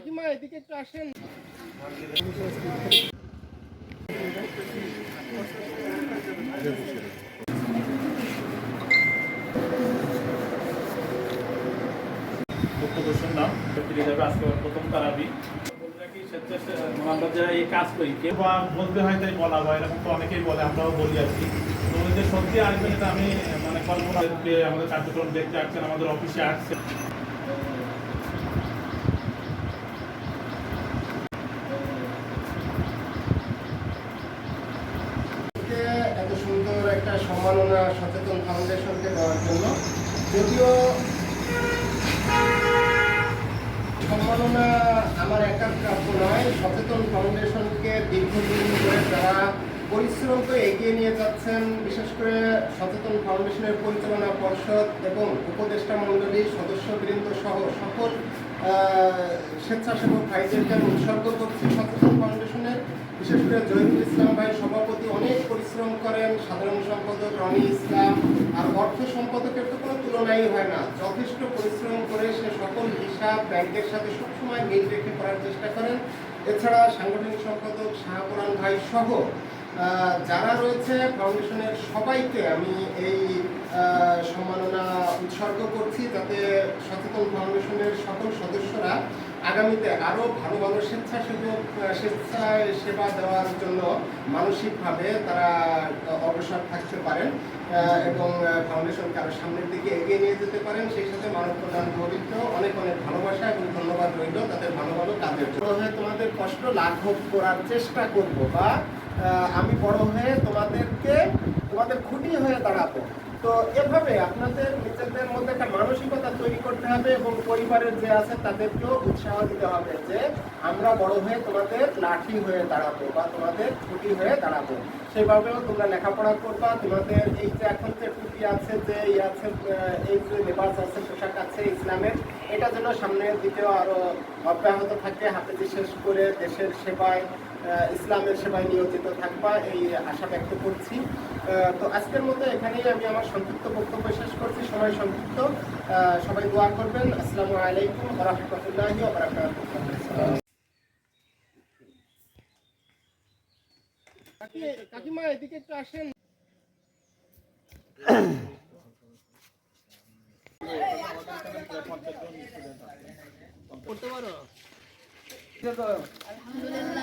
কাকিমা, এদিকে একটু আসেন। স্বেচ্ছাসে- মানে আমরা যারা এই কাজ করি, কেউ বা বলতে হয় তাই বলা হয়, এরকম তো অনেকেই বলে, আমরাও বলি আর কি। তো যে সত্যি আসবেন এটা আমি মানে কল্পনা আমাদের কার্যক্রম দেখতে আসছেন, আমাদের অফিসে আসছেন আজকে এত সুন্দর একটা সম্মাননা সচেতন ফাউন্ডেশনকে দেওয়ার জন্য যদিও সম্মাননা আমার একার প্রাপ্য নয়, সচেতন ফাউন্ডেশনকে দীর্ঘদিন ধরে তারা পরিশ্রম করে এগিয়ে নিয়ে যাচ্ছেন, বিশেষ করে সচেতন ফাউন্ডেশনের পরিচালনা পর্ষদ এবং উপদেষ্টা মণ্ডলীর সদস্যবৃন্দ সহ সকল স্বেচ্ছাসেবক ভাইদেরকে আমি উৎসর্গ করছি। সচেতন ফাউন্ডেশনের বিশেষ করে জহিরুল ইসলাম ভাই সভাপতি অনেক পরিশ্রম করেন। সাধারণ সম্পাদক রনি ইসলাম আর অর্থ সম্পাদকের তো কোনো তুলনাই হয় না। যথেষ্ট পরিশ্রম করে সে সকল হিসাব ব্যাংকের সাথে সবসময় মিল রেখে করার চেষ্টা করেন। এছাড়া সাংগঠনিক সম্পাদক শাহপুরান ভাই সহ যারা রয়েছে, ফাউন্ডেশনের সবাইকে আমি এই সম্মাননা উৎসর্গ করছি যাতে সচেতন ফাউন্ডেশনের সকল সদস্যরা আগামীতে আরও ভালো ভালো স্বেচ্ছাসেবক স্বেচ্ছায় সেবা দেওয়ার জন্য মানসিকভাবে তারা অগ্রসর থাকতে পারেন। এবং ফাউন্ডেশন আরও সামনের দিকে এগিয়ে নিয়ে যেতে পারেন, সেই সাথে মানব প্রধান পবিত্র। অনেক অনেক ভালোবাসা এবং ধন্যবাদ রইল তাদের ভালো ভালো কাজের জন্য। তোমাদের কষ্ট লাঘব করার চেষ্টা করব বা আমি বড় হয়ে তোমাদেরকে, তোমাদের খুঁটি হয়ে দাঁড়াবো। তো এভাবে আপনাদের, নিজেদের মধ্যে একটা মানসিকতা তৈরি করতে হবে এবং পরিবারের যে আছে তাদেরকেও উৎসাহ দিতে হবে যে আমরা বড় হয়ে তোমাদের লাঠি হয়ে দাঁড়াবো বা তোমাদের ছুটি হয়ে দাঁড়াবো। সেভাবেও তোমরা লেখাপড়া করবা। তোমাদের এই যে এখন যে টুপি আছে, যে ই আছে এই যে লেবাস আছে, পোশাক আছে ইসলামের, এটা যেন সামনের দিকেও আরও অব্যাহত থাকে, হাতে শেষ করে দেশের সেবায় ইসলামের সেবায় নিয়োজিত থাকবা এই আশা ব্যক্ত করছি। তো আজকের মতো এখানেই আমি আমার সংক্ষিপ্ত বক্তব্য শেষ করছি। সময় সংক্ষিপ্ত। সবাই দোয়া করবেন। আসসালামু আলাইকুম রহমতুল্লাহি কাকিমা এদিকে একটু আসেন। করতে পারো? আলহামদুলিল্লাহ।